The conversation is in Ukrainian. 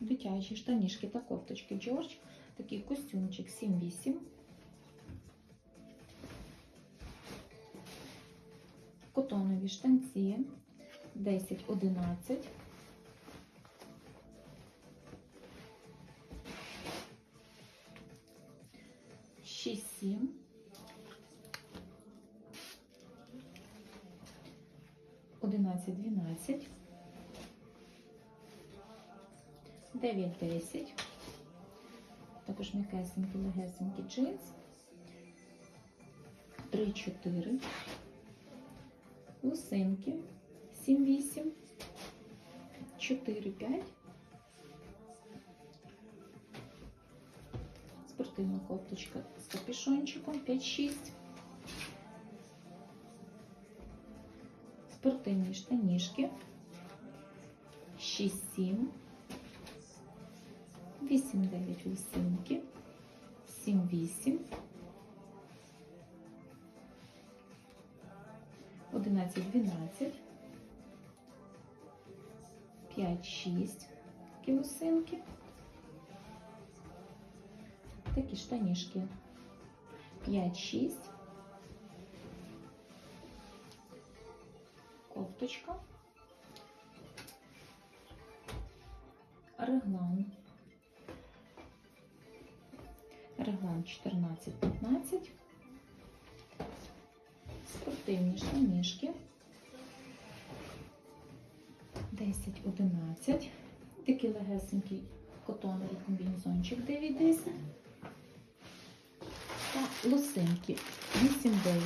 дитячі штанішки та кофточки Джордж. Такий костюмчик 7-8. Котонові штанці 10-11. Шість сім. Одинадцять дванадцять. Дев'ять десять. Також м'якесенький, легесенький джинс. Три чотири. Лусинки. Сім вісім. Чотири п'ять. Спортивна кофточка з капюшончиком 5-6. Спортивні штанішки 6-7. 8-9 лусинки. 7-8. 11-12. 5-6 такі. Такі штанішки 5-6. Кофточка. Реглан. Реглан 14-15. Спортивні штанішки. 10-11. Такий легесенький котоновий комбінезончик 9-10. Та лосинки 8-9.